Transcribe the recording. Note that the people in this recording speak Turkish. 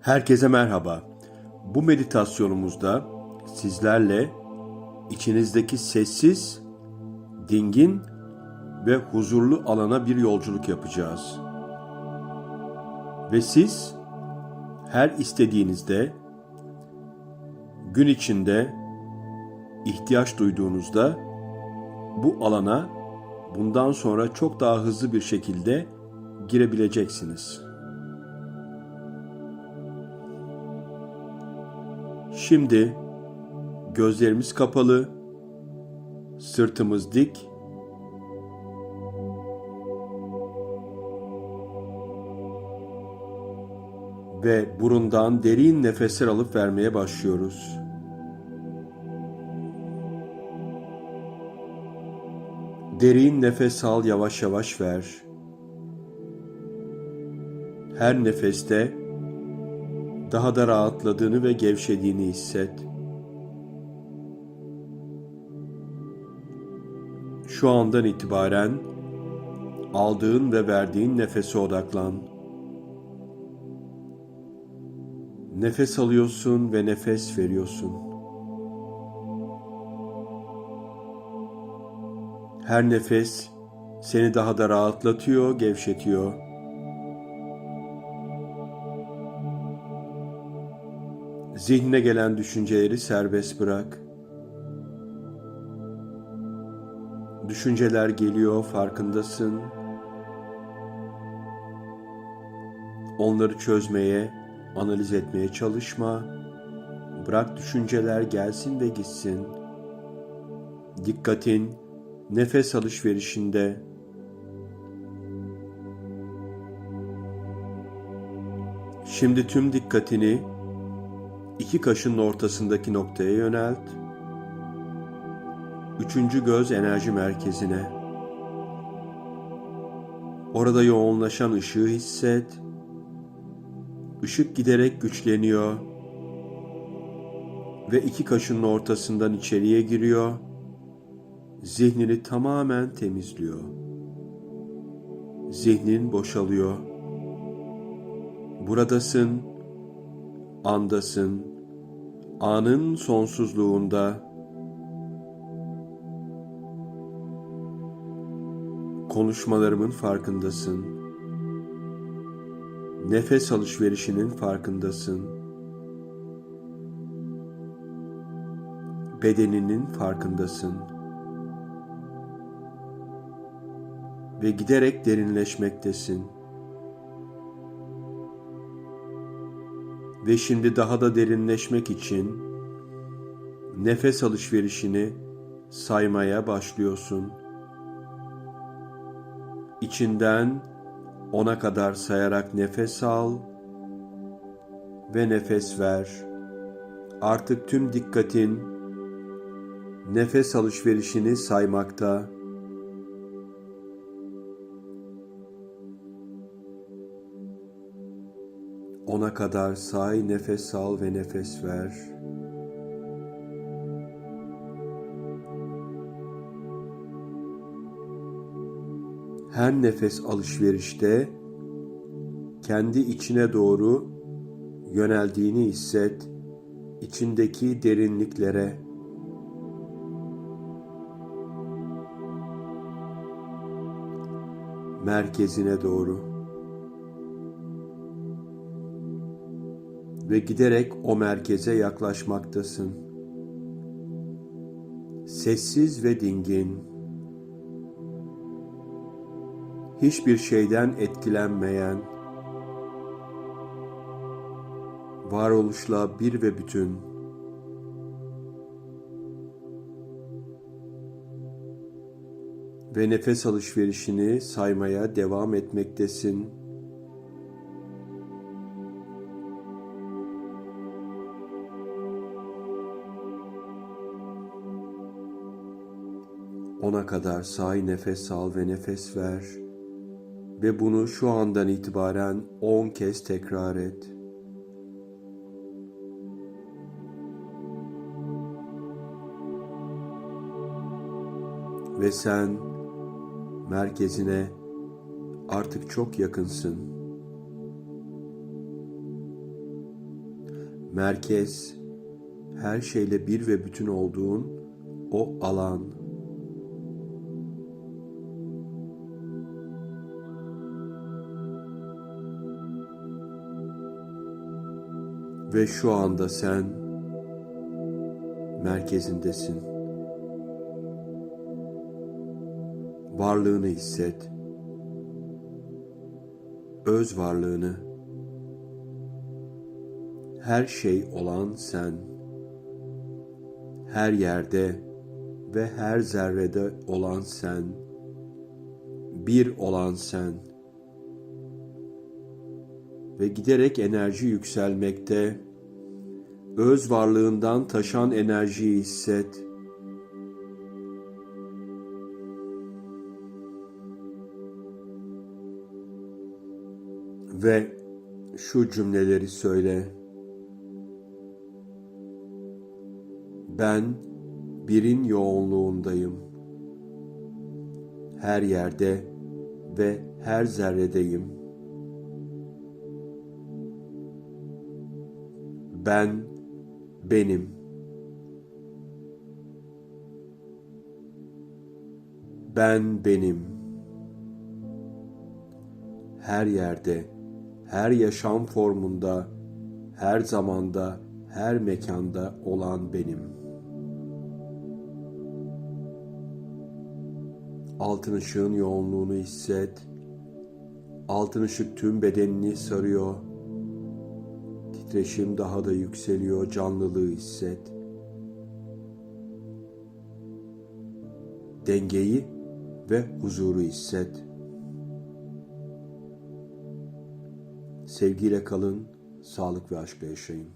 Herkese merhaba. Bu meditasyonumuzda sizlerle içinizdeki sessiz, dingin ve huzurlu alana bir yolculuk yapacağız. Ve siz her istediğinizde gün içinde ihtiyaç duyduğunuzda bu alana bundan sonra çok daha hızlı bir şekilde girebileceksiniz. Şimdi gözlerimiz kapalı, sırtımız dik. Ve burundan derin nefesler alıp vermeye başlıyoruz. Derin nefes al, yavaş yavaş ver. Her nefeste daha da rahatladığını ve gevşediğini hisset. Şu andan itibaren aldığın ve verdiğin nefese odaklan. Nefes alıyorsun ve nefes veriyorsun. Her nefes seni daha da rahatlatıyor, gevşetiyor. Zihnine gelen düşünceleri serbest bırak. Düşünceler geliyor, farkındasın. Onları çözmeye, analiz etmeye çalışma. Bırak düşünceler gelsin ve gitsin. Dikkatin nefes alışverişinde. Şimdi tüm dikkatini iki kaşın ortasındaki noktaya yönelt. Üçüncü göz enerji merkezine. Orada yoğunlaşan ışığı hisset. Işık giderek güçleniyor ve iki kaşının ortasından içeriye giriyor. Zihnini tamamen temizliyor. Zihnin boşalıyor. Buradasın, andasın, anın sonsuzluğunda konuşmalarımın farkındasın. Nefes alışverişinin farkındasın. Bedeninin farkındasın. Ve giderek derinleşmektesin. Ve şimdi daha da derinleşmek için nefes alışverişini saymaya başlıyorsun. İçinden ona kadar sayarak nefes al ve nefes ver. Artık tüm dikkatin nefes alışverişini saymakta. Ona kadar say, nefes al ve nefes ver. Her nefes alışverişte kendi içine doğru yöneldiğini hisset, içindeki derinliklere. Merkezine doğru. Ve giderek o merkeze yaklaşmaktasın. Sessiz ve dingin. Hiçbir şeyden etkilenmeyen, varoluşla bir ve bütün. Ve nefes alışverişini saymaya devam etmektesin. Ona kadar say nefes al ve nefes ver ve bunu şu andan itibaren on kez tekrar et. Ve sen merkezine artık çok yakınsın. Merkez, her şeyle bir ve bütün olduğun o alan. Ve şu anda sen merkezindesin. Varlığını hisset. Öz varlığını. Her şey olan sen. Her yerde ve her zerrede olan sen. Bir olan sen. Ve giderek enerji yükselmekte. Öz varlığından taşan enerjiyi hisset. Ve şu cümleleri söyle. Ben birin yoğunluğundayım. Her yerde ve her zerredeyim. Ben benim. Ben benim. Her yerde, her yaşam formunda, her zamanda, her mekanda olan benim. Altın ışığın yoğunluğunu hisset. Altın ışık tüm bedenini sarıyor. Titreşim daha da yükseliyor, canlılığı hisset. Dengeyi ve huzuru hisset. Sevgiyle kalın, sağlık ve aşkla yaşayın.